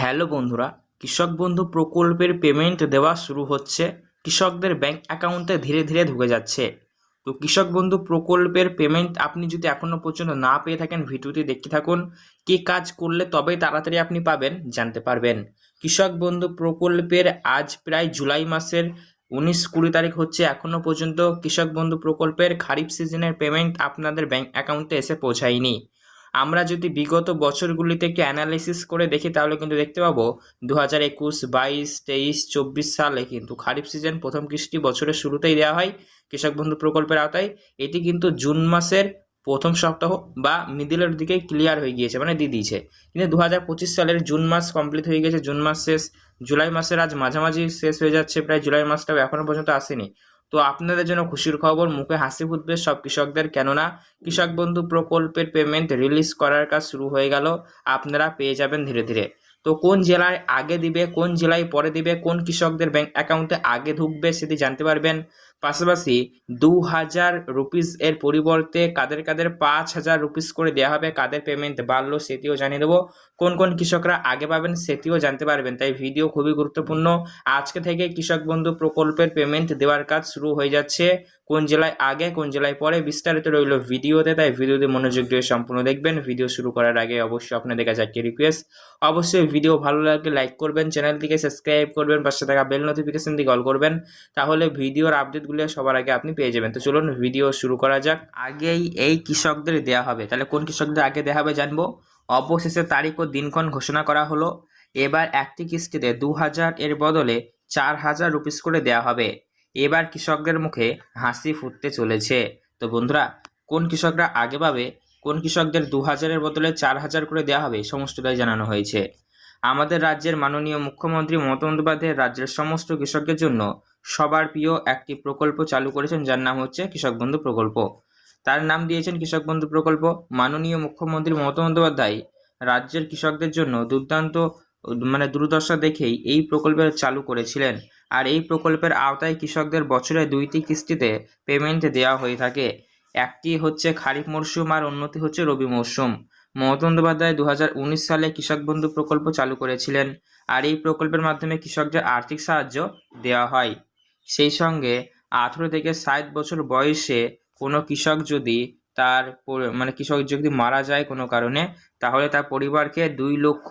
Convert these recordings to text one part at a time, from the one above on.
Hello বন্ধুরা, কৃষক বন্ধু প্রকল্পের পেমেন্ট দেওয়া শুরু হচ্ছে। কৃষকদের ব্যাংক অ্যাকাউন্টে ধীরে ধীরে ঢুকে যাচ্ছে। তো কৃষক বন্ধু প্রকল্পের পেমেন্ট আপনি যদি এখনও পর্যন্ত না পেয়ে থাকেন, ভিডিওটি দেখতে থাকুন। কী কাজ করলে তবেই তাড়াতাড়ি আপনি পাবেন, জানতে পারবেন। কৃষক বন্ধু প্রকল্পের আজ প্রায় জুলাই মাসের উনিশ কুড়ি তারিখ হচ্ছে। এখনও পর্যন্ত কৃষক বন্ধু প্রকল্পের খারিফ সিজনের পেমেন্ট আপনাদের ব্যাংক অ্যাকাউন্টে এসে পৌঁছায়নি। আমরা যদি বিগত বছরগুলিতে একটু অ্যানালিসিস করে দেখি, তাহলে কিন্তু দেখতে পাবো দু হাজার একুশ, বাইশ, তেইশ, চব্বিশ সালে কিন্তু খারিফ সিজন প্রথম কিস্তি বছরের শুরুতেই দেওয়া হয় কৃষক বন্ধু প্রকল্পের আওতায়। এটি কিন্তু জুন মাসের প্রথম সপ্তাহ বা মিডিলের দিকে ক্লিয়ার হয়ে গিয়েছে মানে দিয়ে দিয়েছে। কিন্তু দু হাজার পঁচিশ সালের জুন মাস কমপ্লিট হয়ে গেছে, জুন মাস শেষ, জুলাই মাসের আজ মাঝামাঝি শেষ হয়ে যাচ্ছে, প্রায় জুলাই মাসটাও এখনও পর্যন্ত আসেনি। তো আপনাদের জন্য খুশির খবর, মুখে হাসি ফুটবে সব কৃষকদের। কেননা কৃষক বন্ধু প্রকল্পের পেমেন্ট রিলিজ করার কাজ শুরু হয়ে গেল, আপনারা পেয়ে যাবেন ধীরে ধীরে। তো কোন জেলায় আগে দিবে, কোন জেলায় পরে দিবে, কোন কৃষকদের ব্যাংক অ্যাকাউন্টে আগে ঢুকবে সেটি জানতে পারবেন। পাশাপাশি দু হাজার রুপিস এর পরিবর্তে কাদের কাদের পাঁচ হাজার রুপিস করে দেওয়া হবে, কাদের পেমেন্ট বাড়লো সেটিও জানিয়ে দেবো। কোন কোন কৃষকরা আগে পাবেন সেটিও জানতে পারবেন। তাই ভিডিও খুবই গুরুত্বপূর্ণ। আজকে থেকে কৃষক বন্ধু প্রকল্পের পেমেন্ট দেওয়ার কাজ শুরু হয়ে যাচ্ছে। কোন জেলায় আগে, কোন জেলায় পরে বিস্তারিত রইল ভিডিওতে, তাই ভিডিওতে মনোযোগ দিয়ে সম্পূর্ণ দেখবেন। ভিডিও শুরু করার আগে অবশ্যই আপনাদের কাছে একটি রিকোয়েস্ট অবশ্যই ভিডিও ভালো লাগলে লাইক করবেন, চ্যানেলটিকে সাবস্ক্রাইব করবেন, পাশে থাকা বেল নোটিফিকেশন দিয়ে কল করবেন, তাহলে ভিডিওর আপডেটগুলো সবার আগে আপনি পেয়ে যাবেন। তো চলুন ভিডিও শুরু করা যাক। আগেই এই কৃষকদের দেওয়া হবে। তাহলে কোন কৃষকদের আগে দেওয়া হবে জানব? অবশেষে তারিখ ও দিনক্ষণ ঘোষণা করা হলো। এবার একটি কিস্তিতে দু হাজার এর বদলে চার হাজার রুপিস করে দেওয়া হবে। এবার কৃষকদের মুখে হাসি ফুটতে চলেছে। তো বন্ধুরা, কোন কৃষকরা আগে পাবে, কোন কৃষকদের দু হাজারের বদলে চার হাজার করে দেওয়া হবে সমস্তটাই জানানো হয়েছে। আমাদের রাজ্যের মাননীয় মুখ্যমন্ত্রী মমতা বন্দ্যোপাধ্যায় রাজ্যের সমস্ত কৃষকদের জন্য সবার প্রিয় একটি প্রকল্প চালু করেছেন, যার নাম হচ্ছে কৃষক বন্ধু প্রকল্প। তার নাম দিয়েছেন কৃষক বন্ধু প্রকল্প। মাননীয় মুখ্যমন্ত্রী মমতা বন্দ্যোপাধ্যায় রাজ্যের কৃষকদের জন্য দুর্দান্ত মানে দুর্দশা দেখেই এই প্রকল্পের চালু করেছিলেন। আর এই প্রকল্পের আওতায় কৃষকদের বছরে দুইটি কিস্তিতে পেমেন্ট দেওয়া হয়ে থাকে। একটি হচ্ছে খারিফ মরশুম আর অন্যটি হচ্ছে রবি মরশুম। মমতা বন্দ্যোপাধ্যায় দু হাজার উনিশ সালে কৃষক বন্ধু প্রকল্প চালু করেছিলেন আর এই প্রকল্পের মাধ্যমে কৃষকদের আর্থিক সাহায্য দেওয়া হয়। সেই সঙ্গে আঠেরো থেকে ষাট বছর বয়সে কোনো কৃষক যদি তার মানে কৃষক যদি মারা যায় কোনো কারণে, তাহলে তার পরিবারকে দুই লক্ষ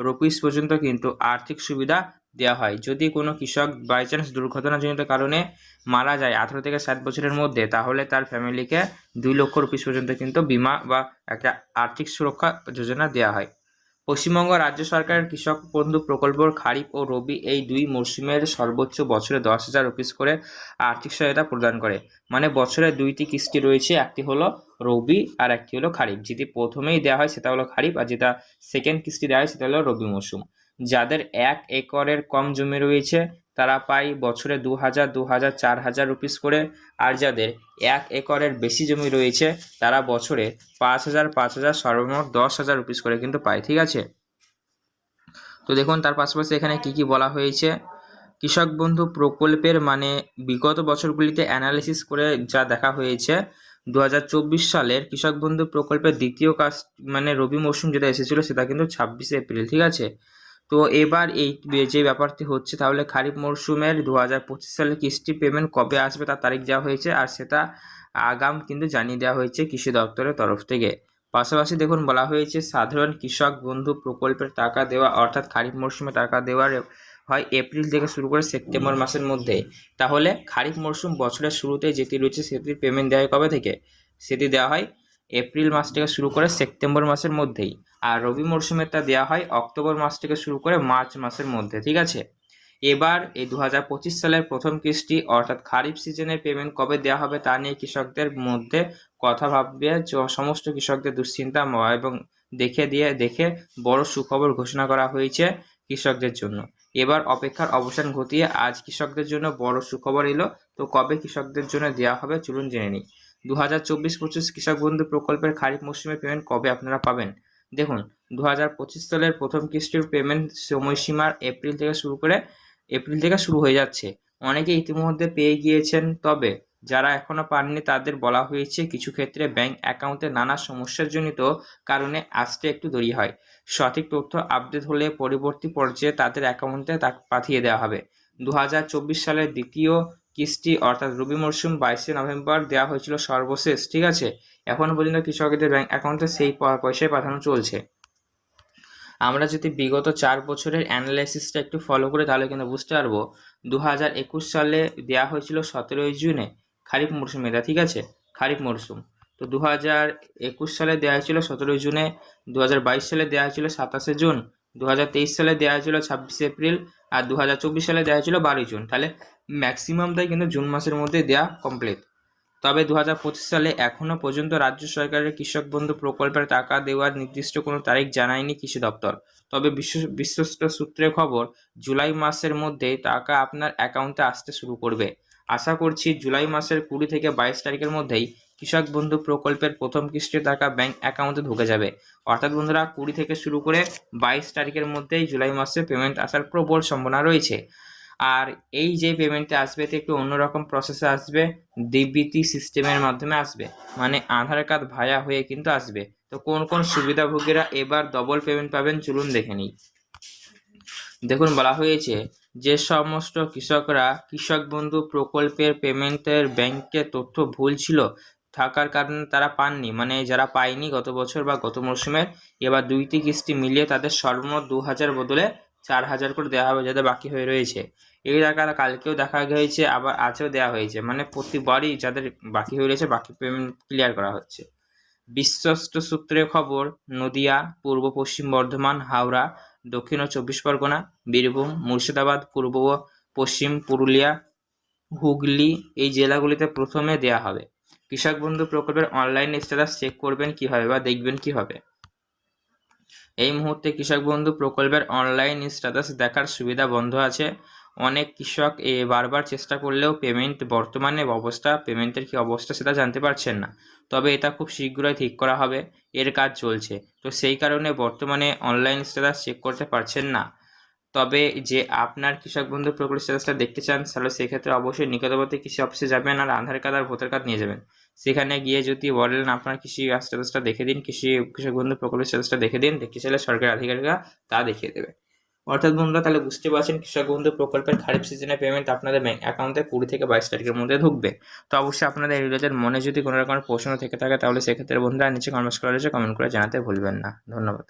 রুপিস পর্যন্ত কিন্তু আর্থিক সুবিধা দেওয়া হয়। যদি কোনো কৃষক বাই চান্স দুর্ঘটনাজনিত কারণে মারা যায় আঠেরো থেকে সাত বছরের মধ্যে, তাহলে তার ফ্যামিলিকে দুই লক্ষ রুপিস পর্যন্ত কিন্তু বিমা বা একটা আর্থিক সুরক্ষা যোজনা দেওয়া হয়। পশ্চিমবঙ্গ রাজ্য সরকারের কৃষক বন্ধু প্রকল্প খারিফ ও রবি এই দুই মরশুমের সর্বোচ্চ বছরে দশ হাজার রুপিস করে আর্থিক সহায়তা প্রদান করে। মানে বছরে দুইটি কিস্তি রয়েছে, একটি হলো রবি আর একটি হলো খারিফ। যেটি প্রথমেই দেওয়া হয় সেটা হলো খারিফ আর যেটা সেকেন্ড কিস্তি দেওয়া হয় সেটা হলো রবি মরশুম যাদের এক একরের কম জমি রয়েছে তারা পায় বছরে দু হাজার দু হাজার, চার হাজার রুপিস করে। আর যাদের এক একরের বেশি জমি রয়েছে, তারা বছরে পাঁচ হাজার পাঁচ হাজার, সর্বমোট দশ হাজার রুপিস করে কিন্তু পায়, ঠিক আছে? তো দেখুন, তার পাশাপাশি এখানে কি কি বলা হয়েছে? কৃষক বন্ধু প্রকল্পের মানে বিগত বছরগুলিতে অ্যানালিসিস করে যা দেখা হয়েছে দু হাজার চব্বিশ সালের কৃষক বন্ধু প্রকল্পের দ্বিতীয় কাজ মানে রবি মৌসুম যেটা এসেছিল সেটা কিন্তু ছাব্বিশে এপ্রিল, ঠিক আছে? তো এবার এই যে ব্যাপারটি হচ্ছে, তাহলে খারিফ মরশুমের দু হাজার পঁচিশ সালের কিস্তি পেমেন্ট কবে আসবে তার তারিখ দেওয়া হয়েছে আর সেটা আগাম কিন্তু জানিয়ে দেওয়া হয়েছে কৃষি দপ্তরের তরফ থেকে। পাশাপাশি দেখুন, বলা হয়েছে সাধারণ কৃষক বন্ধু প্রকল্পের টাকা দেওয়া, অর্থাৎ খারিফ মরশুমে টাকা দেওয়ার হয় এপ্রিল থেকে শুরু করে সেপ্টেম্বর মাসের মধ্যে। তাহলে খারিফ মরশুম বছরের শুরুতে যেটি রয়েছে, সেটির পেমেন্ট দেওয়া হয় কবে থেকে? সেটি দেওয়া হয় এপ্রিল মাস থেকে শুরু করে সেপ্টেম্বর মাসের মধ্যেই। আর রবি মরশুমে তা দেওয়া হয় অক্টোবর মাস থেকে শুরু করে মার্চ মাসের মধ্যে, ঠিক আছে? এবার এই দু হাজার পঁচিশ সালের প্রথম কিস্তি, অর্থাৎ খারিফ সিজনের পেমেন্ট কবে দেওয়া হবে তা নিয়ে কৃষকদের মধ্যে কথা ভাববে সমস্ত কৃষকদের দুশ্চিন্তা এবং দেখে দিয়ে, দেখে বড় সুখবর ঘোষণা করা হয়েছে কৃষকদের জন্য। এবার অপেক্ষার অবসান ঘটিয়ে আজ কৃষকদের জন্য বড় সুখবর এলো। তো কবে কৃষকদের জন্য দেওয়া হবে চলুন জেনে নিই। দু হাজার চব্বিশ পঁচিশ কৃষক বন্ধু প্রকল্পের খারিফ মৌসুমের পেমেন্ট কবে আপনারা পাবেন? দেখুন দু হাজার পঁচিশ সালের প্রথম কিস্তির পেমেন্ট সময়সীমার এপ্রিল থেকে শুরু করে এপ্রিল থেকে শুরু হয়ে যাচ্ছে। অনেকে ইতিমধ্যে পেয়ে গিয়েছেন, তবে যারা এখনও পাননি তাদের বলা হয়েছে কিছু ক্ষেত্রে ব্যাংক অ্যাকাউন্টে নানা সমস্যাজনিত কারণে আসতে একটু দেরি হয়। সঠিক তথ্য আপডেট হলে পরবর্তী পর্যায়ে তাদের অ্যাকাউন্টে তা পাঠিয়ে দেওয়া হবে। দু হাজার চব্বিশ সালের দ্বিতীয় কিস্তি অর্থাৎ রবি মরশুম বাইশে নভেম্বর দেওয়া হয়েছিল সর্বশেষ, ঠিক আছে? এখনও পর্যন্ত কৃষকদের ব্যাংক অ্যাকাউন্টে সেই পয়সায় পাঠানো চলছে। আমরা যদি বিগত চার বছরের অ্যানালাইসিসটা একটু ফলো করি তাহলে কিন্তু বুঝতে পারব দু হাজার একুশ সালে দেওয়া হয়েছিল সতেরোই জুনে খারিফ মরশুমে এটা, ঠিক আছে? খারিফ মরশুম তো দু হাজার একুশ সালে দেওয়া হয়েছিল সতেরোই জুনে দু হাজার বাইশ সালে দেওয়া হয়েছিল সাতাশে জুন। দু হাজার তেইশ সালে দেওয়া হয়েছিল ছাব্বিশে এপ্রিল আর দু হাজার চব্বিশ সালে দেওয়া হয়েছিল বারোই জুন। তাহলে ম্যাক্সিমামটাই কিন্তু জুন মাসের মধ্যে দেওয়া কমপ্লিট তবে দু হাজার পঁচিশ সালে এখনও পর্যন্ত রাজ্য সরকারের কৃষক বন্ধু প্রকল্পের টাকা দেওয়ার নির্দিষ্ট কোনো তারিখ জানায়নি কৃষি দপ্তর। তবে বিশ্ব বিশ্বস্ত সূত্রে খবর, জুলাই মাসের মধ্যে টাকা আপনার অ্যাকাউন্টে আসতে শুরু করবে। আশা করছি জুলাই মাসের কুড়ি থেকে বাইশ তারিখের মধ্যেই কৃষক বন্ধু প্রকল্পের প্রথম কিস্তির টাকা ব্যাংক অ্যাকাউন্টে ঢুকে যাবে। অর্থাৎ বন্ধুরা, কুড়ি থেকে শুরু করে বাইশ তারিখের মধ্যেই জুলাই মাসে পেমেন্ট আসার প্রবল সম্ভাবনা রয়েছে। আর এই যে পেমেন্টটা আসবে, এতে একটু অন্যরকম প্রসেসে আসবে, ডিবিটি সিস্টেমের মাধ্যমে আসবে। মানে আধার কার্ড ভায়া হয়ে কিন্তু আসবে। তো কোন কোন সুবিধাভোগীরা এবার ডবল পেমেন্ট পাবেন, চলুন দেখে নিই। দেখুন, বলা হয়েছে যে সমস্ত কৃষকরা, কৃষক বন্ধু প্রকল্পের পেমেন্টের ব্যাংকে তথ্য ভুল ছিল থাকার কারণে তারা পাননি। মানে যারা পায়নি গত বছর বা গত মরশুমের এবার দুইটি কিস্তি মিলিয়ে তাদের সর্বমোট দু হাজার বদলে চার হাজার করে দেওয়া হবে যাদের বাকি হয়ে রয়েছে। এই টাকা কালকেও দেখা গিয়েছে, আবার আজও দেওয়া হয়েছে। মানে প্রতিবারই যাদের বাকি হয়ে রয়েছে, বাকি পেমেন্ট ক্লিয়ার করা হচ্ছে। বিশ্বস্ত সূত্রে খবর, নদিয়া, পূর্ব পশ্চিম বর্ধমান, হাওড়া, দক্ষিণ ও চব্বিশ পরগনা, বীরভূম, মুর্শিদাবাদ, পূর্ব পশ্চিম পুরুলিয়া, হুগলি এই জেলাগুলিতে প্রথমে দেয়া হবে। কৃষক বন্ধু প্রকল্পের অনলাইন স্ট্যাটাস চেক করবেন কীভাবে বা দেখবেন কীভাবে? এই মুহূর্তে কৃষক বন্ধু প্রকল্পের অনলাইন স্ট্যাটাস দেখার সুবিধা বন্ধ আছে। অনেক কৃষক এ বারবার চেষ্টা করলেও পেমেন্ট বর্তমানে অবস্থা পেমেন্টের কি অবস্থা সেটা জানতে পারছেন না। তবে এটা খুব শীঘ্রই ঠিক করা হবে। এর কাজ চলছে। তো সেই কারণে বর্তমানে অনলাইন স্ট্যাটাস চেক করতে পারছেন না। তবে যে আপনার কৃষক বন্ধু প্রকল্প স্ট্যাটাসটা দেখতে চান, তাহলে সেক্ষেত্রে অবশ্যই নিকটবর্তী কৃষি অফিসে যাবেন আর আধার কার্ড আর ভোটার কার্ড নিয়ে যাবেন। সেখানে গিয়ে যদি বলেন আপনার কৃষি স্ট্যাটাসটা দেখে দিন, কৃষি কৃষক বন্ধু প্রকল্প স্ট্যাটাসটা দেখে দিন, দেখতে চাইলে সরকারি আধিকারিকরা তা দেখিয়ে দেবে। অর্থাৎ বন্ধুরা, তাহলে বুঝতে পারছেন কৃষক বন্ধু প্রকল্পের খারিফ সিজনে পেমেন্ট আপনাদের ব্যাংক অ্যাকাউন্টে কুড়ি থেকে বাইশ তারিখের মধ্যে ঢুকবে। তো অবশ্যই আপনাদের এই রিলেটেড মনে যদি কোনো রকম প্রশ্ন থেকে থাকে, তাহলে সেক্ষেত্রে বন্ধুরা নিচে কমেন্টস করে রয়েছে কমেন্ট করে জানাতে ভুলবেন না। ধন্যবাদ।